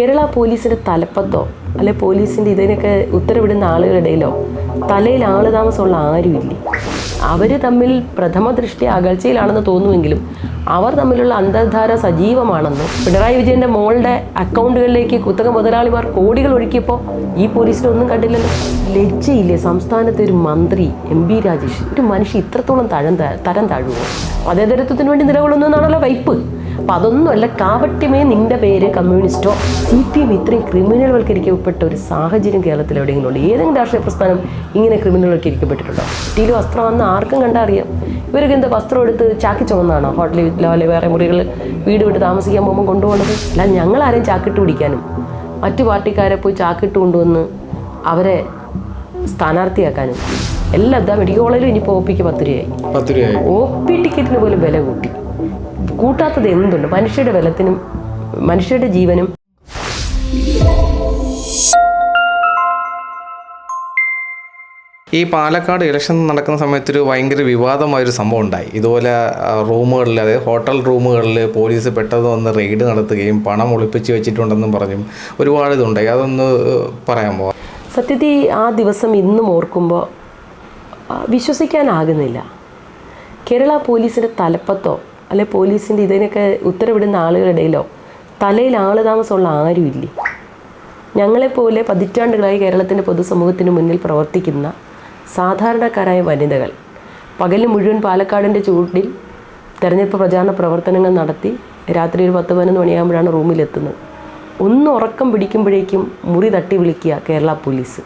കേരള പോലീസിന്റെ തലപ്പത്തോ അല്ലെ പോലീസിന്റെ ഇതിനൊക്കെ ഉത്തരവിടുന്ന ആളുകളിടയിലോ തലയിൽ ആൾ താമസമുള്ള ആരുമില്ലേ. അവർ തമ്മിൽ പ്രഥമ ദൃഷ്ടി അകൽച്ചയിലാണെന്ന് തോന്നുമെങ്കിലും അവർ തമ്മിലുള്ള അന്തർധാര സജീവമാണെന്ന് പിണറായി വിജയന്റെ മോളുടെ അക്കൗണ്ടുകളിലേക്ക് കുത്തക മുതലാളിമാർ കോടികൾ ഒഴുക്കിയപ്പോൾ ഈ പോലീസിനൊന്നും കണ്ടില്ലല്ലോ. ലജ്ജയില്ലേ സംസ്ഥാനത്തെ ഒരു മന്ത്രി എം ബി രാജേഷ്? ഒരു മനുഷ്യ ഇത്രത്തോളം തഴം തരം താഴുമോ അതേതരത്വത്തിന് വേണ്ടി നിലകൊള്ളുന്നു എന്നാണല്ലോ വൈപ്പ്. അപ്പം അതൊന്നുമല്ല കാവട്യമേ നിന്റെ പേര് കമ്മ്യൂണിസ്റ്റോ? സി പി എം ഇത്രയും ക്രിമിനൽ വൽക്കരിക്കപ്പെട്ട ഒരു സാഹചര്യം കേരളത്തിൽ എവിടെയെങ്കിലും ഉണ്ട്? ഏതെങ്കിലും രാഷ്ട്രീയ പ്രസ്ഥാനം ഇങ്ങനെ ക്രിമിനൽ വൽക്കരിക്കപ്പെട്ടിട്ടുണ്ടോ കുട്ടിയിൽ വസ്ത്രം വന്ന് ആർക്കും കണ്ടറിയാം അറിയാം. ഇവരൊക്കെ എന്താ വസ്ത്രം എടുത്ത് ചാക്കി ചുമന്നാണോ? ഹോട്ടലിൽ അല്ലെ വേറെ മുറികൾ വീട് വിട്ട് താമസിക്കാൻ പോകുമ്പോൾ കൊണ്ടുപോകുന്നത്? അല്ല ഞങ്ങളാരെയും ചാക്കിട്ട് പിടിക്കാനും മറ്റു പാർട്ടിക്കാരെ പോയി ചാക്കിട്ട് കൊണ്ടുവന്ന് അവരെ സ്ഥാനാർത്ഥിയാക്കാനും എല്ലാം മെഡിക്കൽ കോളേജിലും ഇനിയിപ്പോൾ ഒ പിക്ക് പത്ത് രൂപയായി. ഒ പി ടിക്കറ്റിന് പോലും വില കൂട്ടി. കൂട്ടാത്തത് എന്തുണ്ട്? മനുഷ്യരുടെ ബലത്തിനും മനുഷ്യരുടെ ജീവനും. ഈ പാലക്കാട് ഇലക്ഷൻ നടക്കുന്ന സമയത്ത് ഒരു ഭയങ്കര വിവാദമായൊരു സംഭവം ഉണ്ടായി. ഇതുപോലെ റൂമുകളിൽ അതായത് ഹോട്ടൽ റൂമുകളിൽ പോലീസ് പെട്ടെന്ന് വന്ന് റെയ്ഡ് നടത്തുകയും പണം ഒളിപ്പിച്ച് വെച്ചിട്ടുണ്ടെന്നും പറഞ്ഞും ഒരുപാട് ഇതുണ്ടായി. അതൊന്ന് പറയാമോ സത്യത്തിൽ ആ ദിവസം ഇന്നും ഓർക്കുമ്പോൾ വിശ്വസിക്കാനാകുന്നില്ല. കേരള പോലീസിന്റെ തലപ്പത്തോ അല്ലെ പോലീസിന്റെ ഇതിനൊക്കെ ഉത്തരവിടുന്ന ആളുകളുടെ ഇടയിലോ തലയിൽ ആൾ താമസമുള്ള ആരുമില്ലേ? ഞങ്ങളെപ്പോലെ പതിറ്റാണ്ടുകളായി കേരളത്തിന്റെ പൊതുസമൂഹത്തിന് മുന്നിൽ പ്രവർത്തിക്കുന്ന സാധാരണക്കാരായ വനിതകൾ പകൽ മുഴുവൻ പാലക്കാടിന്റെ ചൂടിൽ തെരഞ്ഞെടുപ്പ് പ്രചാരണ പ്രവർത്തനങ്ങൾ നടത്തി രാത്രി ഒരു പത്ത് പതിനൊന്ന് മണിയാകുമ്പോഴാണ് റൂമിലെത്തുന്നത്. ഒന്ന് ഉറക്കം പിടിക്കുമ്പോഴേക്കും മുറി തട്ടി വിളിക്കുക കേരള പോലീസ്.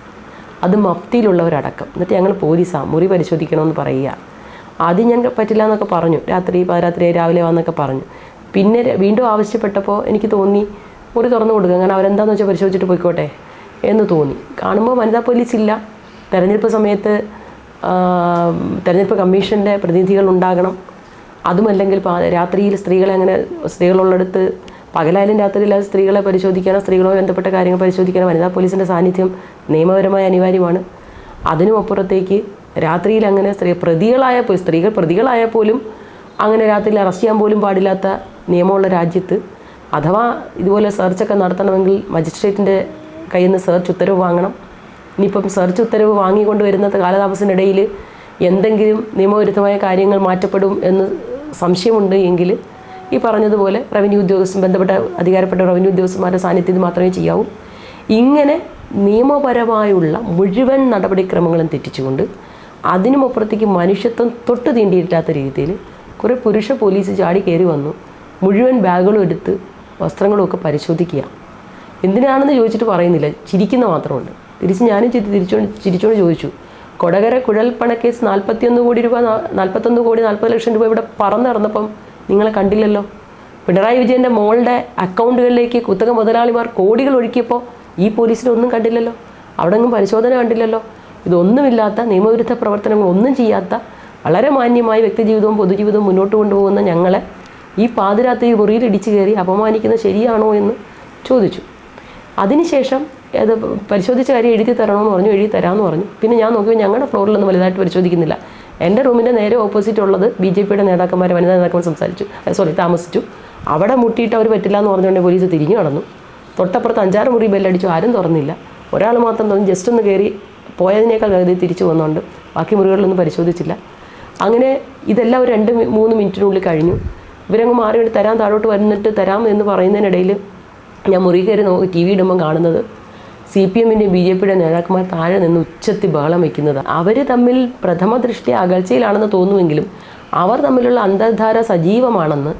അത് മഫ്തിയിലുള്ളവരടക്കം. എന്നിട്ട് ഞങ്ങൾ പോലീസാണ് മുറി പരിശോധിക്കണമെന്ന് പറയുക. ആദ്യം ഞാൻ പറ്റില്ല എന്നൊക്കെ പറഞ്ഞു. രാത്രി പാതിരാത്രി രാവിലെ വന്നൊക്കെ പറഞ്ഞു. പിന്നെ വീണ്ടും ആവശ്യപ്പെട്ടപ്പോൾ എനിക്ക് തോന്നി മുറി തുറന്നു കൊടുക്കുക. കാരണം അവരെന്താന്ന് വെച്ചാൽ പരിശോധിച്ചിട്ട് പോയിക്കോട്ടെ എന്ന് തോന്നി. കാണുമ്പോൾ വനിതാ പോലീസ് ഇല്ല. തെരഞ്ഞെടുപ്പ് സമയത്ത് തെരഞ്ഞെടുപ്പ് കമ്മീഷന്റെ പ്രതിനിധികൾ ഉണ്ടാകണം. അതുമല്ലെങ്കിൽ രാത്രിയിൽ സ്ത്രീകളെ അങ്ങനെ സ്ത്രീകളുള്ളിടത്ത് പകലായാലും രാത്രിയിൽ സ്ത്രീകളെ പരിശോധിക്കാനോ സ്ത്രീകളോ ബന്ധപ്പെട്ട കാര്യങ്ങൾ പരിശോധിക്കാനോ വനിതാ പോലീസിന്റെ സാന്നിധ്യം നിയമപരമായി അനിവാര്യമാണ്. അതിനും അപ്പുറത്തേക്ക് രാത്രിയിൽ അങ്ങനെ സ്ത്രീ പ്രതികളായ പോയി സ്ത്രീകൾ പ്രതികളായ പോലും അങ്ങനെ രാത്രിയിൽ അറസ്റ്റ് ചെയ്യാൻ പോലും പാടില്ലാത്ത നിയമമുള്ള രാജ്യത്ത് അഥവാ ഇതുപോലെ സെർച്ചൊക്കെ നടത്തണമെങ്കിൽ മജിസ്ട്രേറ്റിന്റെ കയ്യിൽ നിന്ന് സെർച്ച് ഉത്തരവ് വാങ്ങണം. ഇനിയിപ്പം സെർച്ച് ഉത്തരവ് വാങ്ങിക്കൊണ്ട് വരുന്ന കാലതാമസത്തിനിടയിൽ എന്തെങ്കിലും നിയമവിരുദ്ധമായ കാര്യങ്ങൾ മാറ്റപ്പെടും എന്ന് സംശയമുണ്ട് എങ്കിൽ ഈ പറഞ്ഞതുപോലെ റവന്യൂ ഉദ്യോഗസ്ഥൻ ബന്ധപ്പെട്ട അധികാരപ്പെട്ട റവന്യൂ ഉദ്യോഗസ്ഥന്മാരുടെ സാന്നിധ്യത്തിൽ മാത്രമേ ചെയ്യാവൂ. ഇങ്ങനെ നിയമപരമായുള്ള മുഴുവൻ നടപടിക്രമങ്ങളും തെറ്റിച്ചുകൊണ്ട് അതിനുമപ്പുറത്തേക്ക് മനുഷ്യത്വം തൊട്ട് തീണ്ടിയിട്ടാത്ത രീതിയിൽ കുറേ പുരുഷ പോലീസ് ചാടി കയറി വന്നു. മുഴുവൻ ബാഗുകളും എടുത്ത് വസ്ത്രങ്ങളും ഒക്കെ പരിശോധിക്കുക. എന്തിനാണെന്ന് ചോദിച്ചിട്ട് പറയുന്നില്ല. ചിരിക്കുന്ന മാത്രമുണ്ട്. തിരിച്ച് ഞാനും ചിരി തിരിച്ചോണ്ട് ചിരിച്ചോണ്ട് ചോദിച്ചു. കൊടകര കുഴൽപ്പണക്കേസ് നാൽപ്പത്തിയൊന്ന് കോടി രൂപ നാൽപ്പത്തൊന്ന് കോടി നാൽപ്പത് ലക്ഷം രൂപ ഇവിടെ പറന്നിറന്നപ്പം നിങ്ങളെ കണ്ടില്ലല്ലോ? പിണറായി വിജയന്റെ മോളുടെ അക്കൗണ്ടുകളിലേക്ക് കുത്തക മുതലാളിമാർ കോടികൾ ഒഴുക്കിയപ്പോൾ ഈ പോലീസിലൊന്നും കണ്ടില്ലല്ലോ? അവിടെ ഒന്നും പരിശോധന കണ്ടില്ലല്ലോ? ഇതൊന്നുമില്ലാത്ത നിയമവിരുദ്ധ പ്രവർത്തനങ്ങൾ ഒന്നും ചെയ്യാത്ത വളരെ മാന്യമായി വ്യക്തിജീവിതവും പൊതുജീവിതവും മുന്നോട്ട് കൊണ്ടുപോകുന്ന ഞങ്ങളെ ഈ പാതിരാത്രി മുറിയിൽ ഇടിച്ചു കയറി അപമാനിക്കുന്നത് ശരിയാണോ എന്ന് ചോദിച്ചു. അതിനുശേഷം അത് പരിശോധിച്ച കാര്യം എഴുതി തരണമെന്ന് പറഞ്ഞു എഴുതി തരാമെന്ന് പറഞ്ഞു. പിന്നെ ഞാൻ നോക്കിയപ്പോൾ ഞങ്ങളുടെ ഫ്ലോറിലൊന്നും വലുതായിട്ട് പരിശോധിക്കുന്നില്ല. എന്റെ റൂമിന്റെ നേരെ ഓപ്പോസിറ്റ് ഉള്ളത് ബി ജെ പിയുടെ നേതാക്കന്മാർ വനിതാ നേതാക്കന്മാർ സംസാരിച്ചു. സോറി താമസിച്ചു. അവിടെ മുട്ടിയിട്ട് അവർ പറ്റില്ല എന്ന് പറഞ്ഞുകൊണ്ട് പോലീസ് തിരിഞ്ഞു നടന്നു. തൊട്ടപ്പുറത്ത് അഞ്ചാറ് മുറി ബെല്ലടിച്ചു. ആരും തുറന്നില്ല. ഒരാൾ മാത്രം തുറന്ന്. ജസ്റ്റ് ഒന്ന് കയറി പോയതിനേക്കാൾ വേഗത്തിൽ തിരിച്ചു വന്നുകൊണ്ട് ബാക്കി മുറികളിലൊന്നും പരിശോധിച്ചില്ല. അങ്ങനെ ഇതെല്ലാം ഒരു രണ്ട് മൂന്ന് മിനിറ്റിനുള്ളിൽ കഴിഞ്ഞു. ഇവരങ്ങ് മാറി തരാൻ താഴോട്ട് വന്നിട്ട് തരാം എന്ന് പറയുന്നതിനിടയിൽ ഞാൻ മുറി കയറി നോക്കി ടി വി ഇടുമ്പം കാണുന്നത് സി പി എമ്മിന്റെയും ബി ജെ പിയുടെ നേതാക്കന്മാർ താഴെ നിന്ന് ഉച്ചത്തി ബഹളം വയ്ക്കുന്നത് അവർ തമ്മിൽ പ്രഥമ ദൃഷ്ടി അകൽച്ചയിലാണെന്ന് തോന്നുമെങ്കിലും അവർ തമ്മിലുള്ള അന്തർധാര സജീവമാണെന്ന്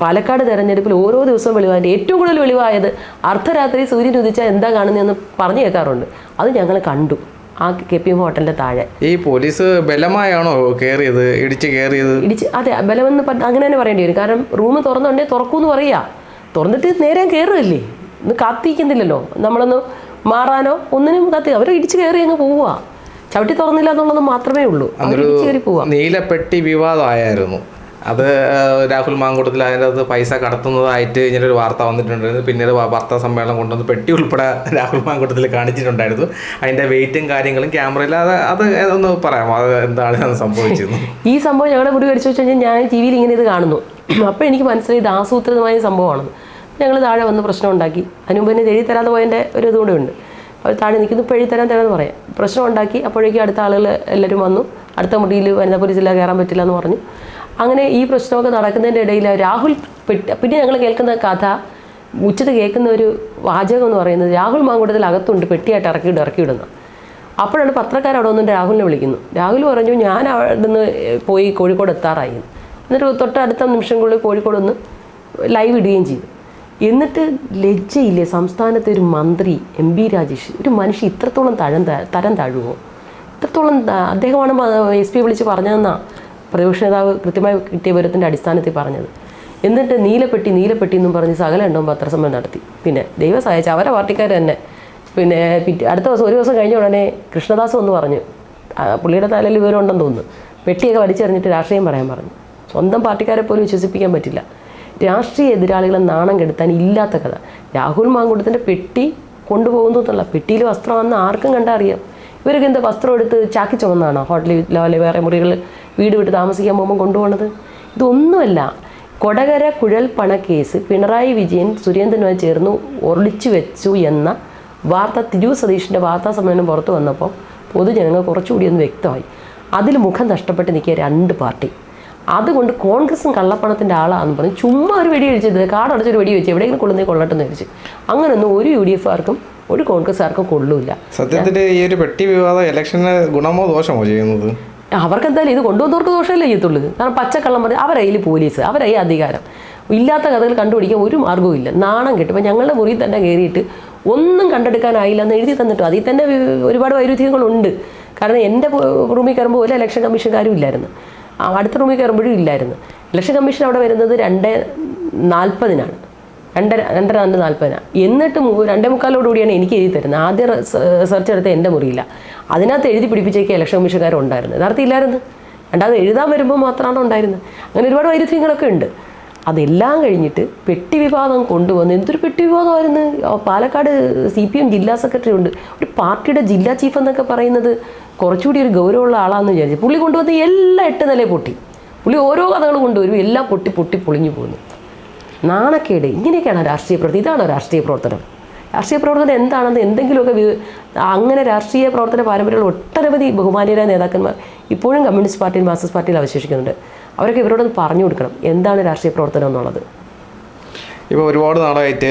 പാലക്കാട് തെരഞ്ഞെടുപ്പിൽ ഓരോ ദിവസവും വെളിവായിട്ട് ഏറ്റവും കൂടുതൽ വെളിവായത് അർദ്ധരാത്രി സൂര്യൻ ഉദിച്ചാൽ എന്താ കാണുന്നതെന്ന് പറഞ്ഞു കേൾക്കാറുണ്ട്. അത് ഞങ്ങൾ കണ്ടു. ആ കെ പി എം ഹോട്ടലിന്റെ താഴെ. ഈ പോലീസ് ബലമായാണോ കയറിയത് ഇടിച്ച് കയറിയത് ഇടിച്ച് അതെ ബലമെന്ന് പറഞ്ഞ അങ്ങനെ തന്നെ പറയേണ്ടി വരും. കാരണം റൂം തുറന്നുണ്ടേ തുറക്കൂന്ന് പറയുക തുറന്നിട്ട് നേരെ കയറുകയല്ലേ ഇന്ന് കാത്തിരിക്കുന്നില്ലല്ലോ. നമ്മളൊന്ന് മാറാനോ ഒന്നിനും കാത്തി അവർ ഇടിച്ച് കയറി അങ്ങ് പോവുക. ചവിട്ടി തുറന്നില്ല എന്നുള്ളത് മാത്രമേ ഉള്ളൂ. നീലപ്പെട്ടി വിവാദമായിരുന്നു അത് രാഹുൽ മാങ്കൂട്ടത്തിൽ അതിന്റെ അത് പൈസ കടത്തുന്നതായിട്ട് ഇങ്ങനെ ഒരു വാർത്ത വന്നിട്ടുണ്ടായിരുന്നു. പിന്നീട് വാർത്താ സമ്മേളനം കൊണ്ടുവന്ന് പെട്ടി ഉൾപ്പെടെ രാഹുൽ മാങ്കൂട്ടത്തിൽ കാണിച്ചിട്ടുണ്ടായിരുന്നു. അതിന്റെ വെയിറ്റും കാര്യങ്ങളും ക്യാമറയിൽ അത് അത് ഒന്ന് പറയാമോ? അത് എന്താണ് സംഭവിച്ചത് ഈ സംഭവം ഞങ്ങളുടെ മുറി വെച്ച് കഴിഞ്ഞാൽ ഞാൻ ടി വിയിൽ ഇങ്ങനെ ഇത് കാണുന്നു. അപ്പോൾ എനിക്ക് മനസ്സിലായി ഇത് ആസൂത്രിതമായ സംഭവമാണെന്ന് ഞങ്ങൾ താഴെ വന്ന് പ്രശ്നം ഉണ്ടാക്കി. അതിന് മുമ്പ് തന്നെ എഴുതി തരാതെ പോയതിന്റെ ഒരു ഇതുകൂടെ ഉണ്ട്. അവർ താഴെ നിൽക്കുന്നു. ഇപ്പോൾ എഴുതി തരാൻ തരാമെന്ന് പറയാം. പ്രശ്നം ഉണ്ടാക്കി. അപ്പോഴേക്കും അടുത്ത ആളുകൾ എല്ലാവരും വന്നു. അടുത്ത മുടിയിൽ വനിതാ പോലീസില്ല കയറാൻ പറ്റില്ല എന്ന് പറഞ്ഞു. അങ്ങനെ ഈ പ്രശ്നമൊക്കെ നടക്കുന്നതിന്റെ ഇടയിൽ രാഹുൽ പിന്നെ ഞങ്ങൾ കേൾക്കുന്ന കഥ ഉച്ചത്ത് കേൾക്കുന്ന ഒരു വാചകം എന്ന് പറയുന്നത് രാഹുൽ മാങ്കൂട്ടത്തിൽ അകത്തുണ്ട് പെട്ടിയായിട്ട് ഇറക്കിയിട്ട് ഇറക്കിയിടുന്നു അപ്പോഴാണ് പത്രക്കാർ അവിടെ വന്നിട്ട് രാഹുലിനെ വിളിക്കുന്നു. രാഹുൽ പറഞ്ഞു ഞാൻ അവിടെ നിന്ന് പോയി കോഴിക്കോട് എത്താറായി. എന്ന്. എന്നിട്ട് തൊട്ടടുത്ത നിമിഷങ്ങളിൽ കോഴിക്കോട് ഒന്ന് ലൈവ് ഇടുകയും ചെയ്തു. എന്നിട്ട് ലജ്ജയില്ലേ സംസ്ഥാനത്തെ ഒരു മന്ത്രി എം ബി രാജേഷ് ഒരു മനുഷ്യൻ ഇത്രത്തോളം തഴം തരം താഴുമോ ഇത്രത്തോളം അദ്ദേഹമാണ് എസ് പി വിളിച്ച് പറഞ്ഞതെന്നാണ് പ്രതിപക്ഷ നേതാവ് കൃത്യമായി കിട്ടിയ വിവരത്തിന്റെ അടിസ്ഥാനത്തിൽ പറഞ്ഞത്. എന്നിട്ട് നീലപ്പെട്ടി നീലപ്പെട്ടി എന്നും പറഞ്ഞ് സകല എണ്ണവും പത്രസമ്മേളനം നടത്തി. പിന്നെ ദൈവം സഹായിച്ച അവരെ പാർട്ടിക്കാർ തന്നെ. പിന്നെ അടുത്ത ദിവസം ഒരു ദിവസം കഴിഞ്ഞ ഉടനെ കൃഷ്ണദാസ് ഒന്ന് പറഞ്ഞു. പുള്ളിയുടെ തലയിൽ വിവരം ഉണ്ടെന്ന് തോന്നുന്നു. പെട്ടിയൊക്കെ വലിച്ചെറിഞ്ഞിട്ട് രാഷ്ട്രീയം പറയാൻ പറഞ്ഞു. സ്വന്തം പാർട്ടിക്കാരെ പോലും വിശ്വസിപ്പിക്കാൻ പറ്റില്ല. രാഷ്ട്രീയ എതിരാളികളെ നാണം കെടുത്താൻ ഇല്ലാത്ത കഥ. രാഹുൽ മാങ്കുടത്തിന്റെ പെട്ടി കൊണ്ടുപോകുന്നു എന്നുള്ള പെട്ടിയിൽ വസ്ത്രം വന്ന് ആർക്കും കണ്ടറിയാം ഇവരൊക്കെ എന്താ വസ്ത്രം എടുത്ത് ചാക്കി ചുമന്നാണോ? ഹോട്ടലിൽ അല്ലെ വേറെ മുറികൾ വീട് വിട്ട് താമസിക്കാൻ പോകുമ്പോൾ കൊണ്ടുപോകണത് ഇതൊന്നുമല്ല. കൊടകര കുഴൽ പണക്കേസ് പിണറായി വിജയൻ സുരേന്ദ്രനുമായി ചേർന്ന് ഒളിച്ചു വെച്ചു എന്ന വാർത്ത തിരൂർ സതീഷിന്റെ വാർത്താ സമ്മേളനം പുറത്തു വന്നപ്പോൾ പൊതുജനങ്ങൾ കുറച്ചുകൂടി ഒന്ന് വ്യക്തമായി. അതിൽ മുഖം നഷ്ടപ്പെട്ട് നിൽക്കിയ രണ്ട് പാർട്ടി. അതുകൊണ്ട് കോൺഗ്രസും കള്ളപ്പണത്തിന്റെ ആളാണെന്ന് പറഞ്ഞ് ചുമ്മാ ഒരു വെടി അടിച്ചത് കാടടച്ചൊരു വെടി വെച്ച് എവിടെയെങ്കിലും കൊള്ളുന്നേ കൊള്ളട്ടെന്ന് വെച്ച് അങ്ങനെയൊന്നും ഒരു യു ഡി എഫ് ആർക്കും ഒരു കോൺഗ്രസ്സുകാർക്കും കൊള്ളൂല സത്യത്തിൽ ഈ ഒരു പെട്ടി വിവാദം ഇലക്ഷന് ഗുണമോ ദോഷമോ ചെയ്യുന്നത്? അവർക്ക് എന്തായാലും ഇത് കൊണ്ടുവന്നവർക്ക് ദോഷമല്ലേ ചെയ്യത്തുള്ളൂ. കാരണം പച്ചക്കള്ളം പറഞ്ഞ് അവരെ കയ്യിൽ പോലീസ് അവരെ കയ്യിൽ അധികാരം. ഇല്ലാത്ത കഥകൾ കണ്ടുപിടിക്കാൻ ഒരു മാർഗവും ഇല്ല. നാണം കിട്ടും. അപ്പം ഞങ്ങളുടെ മുറിയിൽ തന്നെ കയറിയിട്ട് ഒന്നും കണ്ടെടുക്കാനായില്ല എന്ന് എഴുതി തന്നിട്ടു അതിൽ തന്നെ ഒരുപാട് വൈരുദ്ധ്യങ്ങളുണ്ട്. കാരണം എന്റെ റൂമിൽ കയറുമ്പോൾ ഒരു ഇലക്ഷൻ കമ്മീഷൻകാരും ഇല്ലായിരുന്നു. അടുത്ത റൂമിൽ കയറുമ്പോഴും ഇല്ലായിരുന്നു. ഇലക്ഷൻ കമ്മീഷൻ അവിടെ വരുന്നത് രണ്ട് നാൽപ്പതിനാണ്. രണ്ടര രണ്ടര രണ്ട് നാൽപ്പതിനാണ് എന്നിട്ട് രണ്ടേ മുക്കാലോടുകൂടിയാണ് എനിക്ക് എഴുതി തരുന്നത്. ആദ്യം സെർച്ച് എടുത്ത എന്റെ മുറിയില്ല. അതിനകത്ത് എഴുതി പിടിപ്പിച്ചേക്ക് ഇലക്ഷൻ കമ്മീഷൻകാരുണ്ടായിരുന്നു യഥാർത്ഥം ഇല്ലായിരുന്നു. രണ്ടാമത് എഴുതാൻ വരുമ്പോൾ മാത്രമാണ് ഉണ്ടായിരുന്നത്. അങ്ങനെ ഒരുപാട് വൈരുദ്ധ്യങ്ങളൊക്കെ ഉണ്ട്. അതെല്ലാം കഴിഞ്ഞിട്ട് പെട്ടി വിവാദം കൊണ്ടുവന്ന് എന്തൊരു പെട്ടി വിവാദമായിരുന്നു പാലക്കാട് സി പി എം ജില്ലാ സെക്രട്ടറി ഉണ്ട്. ഒരു പാർട്ടിയുടെ ജില്ലാ ചീഫ് എന്നൊക്കെ പറയുന്നത് കുറച്ചുകൂടി ഒരു ഗൗരവമുള്ള ആളാണെന്ന് വിചാരിച്ചു. പുള്ളി കൊണ്ടുവന്ന് എല്ലാം എട്ട് നില പൊട്ടി. പുള്ളി ഓരോ കഥകൾ കൊണ്ടുവരും. എല്ലാം പൊട്ടി പൊട്ടി പൊളിഞ്ഞു പോകുന്നു. നാണക്കേട്. ഇങ്ങനെയൊക്കെയാണ് രാഷ്ട്രീയ പ്രവർത്തനം. ഇതാണോ രാഷ്ട്രീയ പ്രവർത്തനം. രാഷ്ട്രീയ പ്രവർത്തനം എന്താണെന്ന് എന്തെങ്കിലുമൊക്കെ അങ്ങനെ രാഷ്ട്രീയ പ്രവർത്തന പാരമ്പര്യമുള്ള ഒട്ടനവധി ബഹുമാനീയരായ നേതാക്കന്മാർ ഇപ്പോഴും കമ്മ്യൂണിസ്റ്റ് പാർട്ടിയിൽ മാർക്സിസ്റ്റ് പാർട്ടിയിൽ അവശേഷിക്കുന്നുണ്ട്. അവരൊക്കെ ഇവരോടൊന്ന് പറഞ്ഞു കൊടുക്കണം. എന്താണ് രാഷ്ട്രീയ പ്രവർത്തനം എന്നുള്ളത്? ഇപ്പോൾ ഒരുപാട് നാളായിട്ട്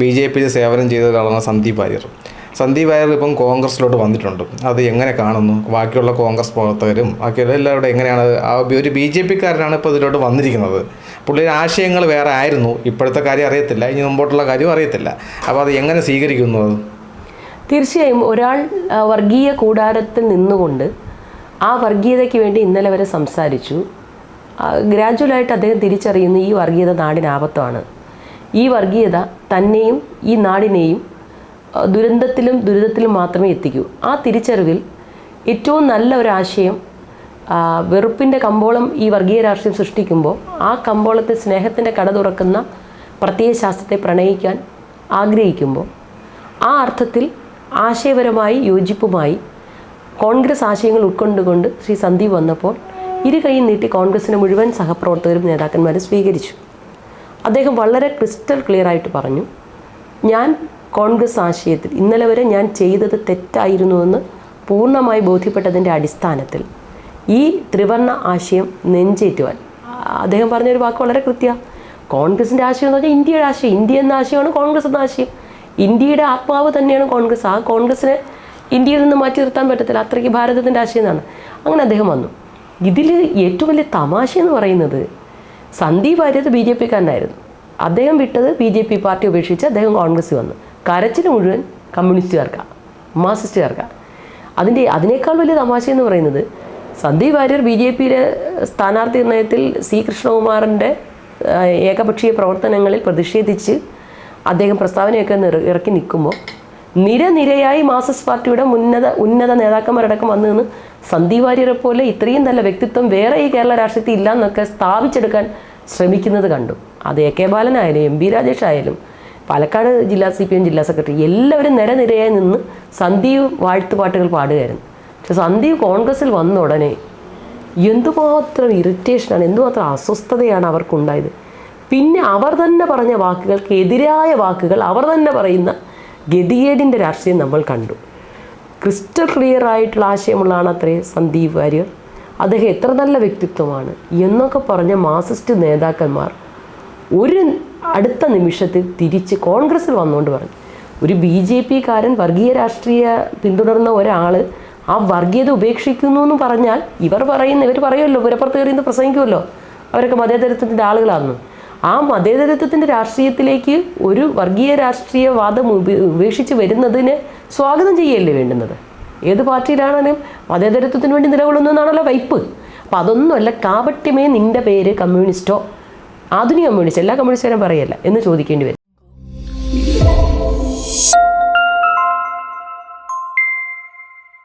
ബി ജെ പിയിൽ സേവനം ചെയ്ത ഒരാളാണ് സന്ദീപ് വാര്യർ. സന്ദീപ് വാര്യർ ഇപ്പം കോൺഗ്രസിലോട്ട് വന്നിട്ടുണ്ട്. അത് എങ്ങനെ കാണുന്നു? ബാക്കിയുള്ള കോൺഗ്രസ് പ്രവർത്തകരും ബാക്കിയുള്ള എല്ലാവരും എങ്ങനെയാണ്? ആ ഒരു ബി ജെ പിക്കാരനാണ് ഇപ്പോൾ ഇതിലോട്ട് വന്നിരിക്കുന്നത്. പുള്ളിയുടെ ആശയങ്ങൾ വേറെ ആയിരുന്നു. ഇപ്പോഴത്തെ കാര്യം അറിയത്തില്ല. ഇനി മുമ്പോട്ടുള്ള കാര്യം അറിയത്തില്ല. അപ്പോൾ അത് എങ്ങനെ സ്വീകരിക്കുന്നു അത്? തീർച്ചയായും ഒരാൾ വർഗീയ കൂടാരത്തിൽ നിന്നുകൊണ്ട് ആ വർഗീയതയ്ക്ക് വേണ്ടി ഇന്നലെ വരെ സംസാരിച്ചു. ഗ്രാജുവലായിട്ട് അദ്ദേഹം തിരിച്ചറിയുന്ന ഈ വർഗീയത നാടിനാപത്താണ് ഈ വർഗീയത തന്നെയും ഈ നാടിനെയും ദുരന്തത്തിലും ദുരിതത്തിലും മാത്രമേ എത്തിക്കൂ. ആ തിരിച്ചറിവിൽ ഏറ്റവും നല്ല ഒരു ആശയം വെറുപ്പിന്റെ കമ്പോളം ഈ വർഗീയ രാഷ്ട്രീയം സൃഷ്ടിക്കുമ്പോൾ ആ കമ്പോളത്തെ സ്നേഹത്തിന്റെ കട തുറക്കുന്ന പ്രത്യേക ശാസ്ത്രത്തെ പ്രണയിക്കാൻ ആഗ്രഹിക്കുമ്പോൾ ആ അർത്ഥത്തിൽ ആശയപരമായി യോജിപ്പുമായി കോൺഗ്രസ് ആശയങ്ങൾ ഉൾക്കൊണ്ടുകൊണ്ട് ശ്രീ സന്ദീപ് വന്നപ്പോൾ ഇരു കൈയും നീട്ടി കോൺഗ്രസിന്റെ മുഴുവൻ സഹപ്രവർത്തകരും നേതാക്കന്മാരും സ്വീകരിച്ചു. അദ്ദേഹം വളരെ ക്രിസ്റ്റൽ ക്ലിയർ ആയിട്ട് പറഞ്ഞു ഞാൻ കോൺഗ്രസ് ആശയത്തിൽ ഇന്നലെ വരെ ഞാൻ ചെയ്തത് തെറ്റായിരുന്നുവെന്ന് പൂർണമായി ബോധ്യപ്പെട്ടതിന്റെ അടിസ്ഥാനത്തിൽ ഈ ത്രിവർണ ആശയം നെഞ്ചേറ്റുവാൻ. അദ്ദേഹം പറഞ്ഞൊരു വാക്ക് വളരെ കൃത്യ. കോൺഗ്രസിന്റെ ആശയം എന്ന് പറഞ്ഞാൽ ഇന്ത്യയുടെ ആശയം. ഇന്ത്യ എന്ന ആശയമാണ് കോൺഗ്രസ് എന്ന ആശയം. ഇന്ത്യയുടെ ആത്മാവ് തന്നെയാണ് കോൺഗ്രസ്. ആ കോൺഗ്രസിനെ ഇന്ത്യയിൽ നിന്ന് മാറ്റി നിർത്താൻ പറ്റത്തില്ല. അത്രയ്ക്ക് ഭാരതത്തിന്റെ ആശയം എന്നാണ്. അങ്ങനെ അദ്ദേഹം വന്നു. ഇതിൽ ഏറ്റവും വലിയ തമാശ എന്ന് പറയുന്നത് സന്ദീപ് ആര്യത് ബി ജെ പിക്കാരനായിരുന്നു. അദ്ദേഹം വിട്ടത് ബി ജെ പി പാർട്ടി ഉപേക്ഷിച്ച് അദ്ദേഹം കോൺഗ്രസ്സിൽ വന്നു. കരച്ചിൽ മുഴുവൻ കമ്മ്യൂണിസ്റ്റുകാർക്കാണ് മാർസിസ്റ്റുകാർക്കാണ് അതിന്റെ അതിനേക്കാൾ വലിയ തമാശ എന്ന് പറയുന്നത് സന്ദീപ് വാര്യർ ബി ജെ പിയിലെ സ്ഥാനാർത്ഥി നിർണയത്തിൽ സി കൃഷ്ണകുമാറിന്റെ ഏകപക്ഷീയ പ്രവർത്തനങ്ങളിൽ പ്രതിഷേധിച്ച് അദ്ദേഹം പ്രസ്താവനയൊക്കെ ഇറക്കി നിൽക്കുമ്പോൾ നിരനിരയായി മാർക്സിസ്റ്റ് പാർട്ടിയുടെ ഉന്നത ഉന്നത നേതാക്കന്മാരടക്കം വന്നു നിന്ന് സന്ദീപ് വാര്യരെ പോലെ ഇത്രയും നല്ല വ്യക്തിത്വം വേറെ ഈ കേരള രാഷ്ട്രീയത്തിൽ ഇല്ല എന്നൊക്കെ സ്ഥാപിച്ചെടുക്കാൻ ശ്രമിക്കുന്നത് കണ്ടു. അത് എ കെ ബാലനായാലും എം ബി രാജേഷ് ആയാലും പാലക്കാട് ജില്ലാ സി പി എം ജില്ലാ സെക്രട്ടറി എല്ലാവരും നിരനിരയായി നിന്ന് സന്ദീപ് വാഴ്ത്തുപാട്ടുകൾ പാടുകയായിരുന്നു. സന്ദീപ് കോൺഗ്രസ്സിൽ വന്ന ഉടനെ എന്തുമാത്രം ഇറിറ്റേഷനാണ് എന്തുമാത്രം അസ്വസ്ഥതയാണ് അവർക്കുണ്ടായത്. പിന്നെ അവർ തന്നെ പറഞ്ഞ വാക്കുകൾക്ക് എതിരായ വാക്കുകൾ അവർ തന്നെ പറയുന്ന ഗതികേടിന്റെ രാഷ്ട്രീയം നമ്മൾ കണ്ടു. ക്രിസ്റ്റൽ ക്ലിയർ ആയിട്ടുള്ള ആശയമുള്ളതാണ് അത്രേ സന്ദീപ് വാര്യർ. അദ്ദേഹം എത്ര നല്ല വ്യക്തിത്വമാണ് എന്നൊക്കെ പറഞ്ഞ മാസിസ്റ്റ് നേതാക്കന്മാർ ഒരു അടുത്ത നിമിഷത്തിൽ തിരിച്ച് കോൺഗ്രസ്സിൽ വന്നുകൊണ്ട് പറഞ്ഞു. ഒരു ബി ജെ പിക്കാരൻ വർഗീയ രാഷ്ട്രീയ പിന്തുടർന്ന ഒരാൾ ആ വർഗീയത ഉപേക്ഷിക്കുന്നു എന്ന് പറഞ്ഞാൽ ഇവർ പറയുന്ന ഇവർ പറയുമല്ലോ പുരപ്പുറത്ത് കയറി പ്രസംഗിക്കുമല്ലോ. അവരൊക്കെ മതേതരത്വത്തിന്റെ ആളുകളാണെന്ന് ആ മതേതരത്വത്തിന്റെ രാഷ്ട്രീയത്തിലേക്ക് ഒരു വർഗീയ രാഷ്ട്രീയവാദം ഉപേ- ഉപേക്ഷിച്ച് വരുന്നതിന് സ്വാഗതം ചെയ്യല്ലേ വേണ്ടുന്നത്? ഏത് പാർട്ടിയിലാണെങ്കിലും മതേതരത്വത്തിന് വേണ്ടി നിലകൊള്ളുന്നു എന്നാണല്ലോ വൈപ്പ്. അപ്പം അതൊന്നുമല്ല കാപട്യമേ നിന്റെ പേര് കമ്മ്യൂണിസ്റ്റോ? ആധുനിക കമ്മ്യൂണിസ്റ്റ് എല്ലാ കമ്മ്യൂണിസ്റ്റുകാരും പറയല്ല എന്ന് ചോദിക്കേണ്ടി വരും.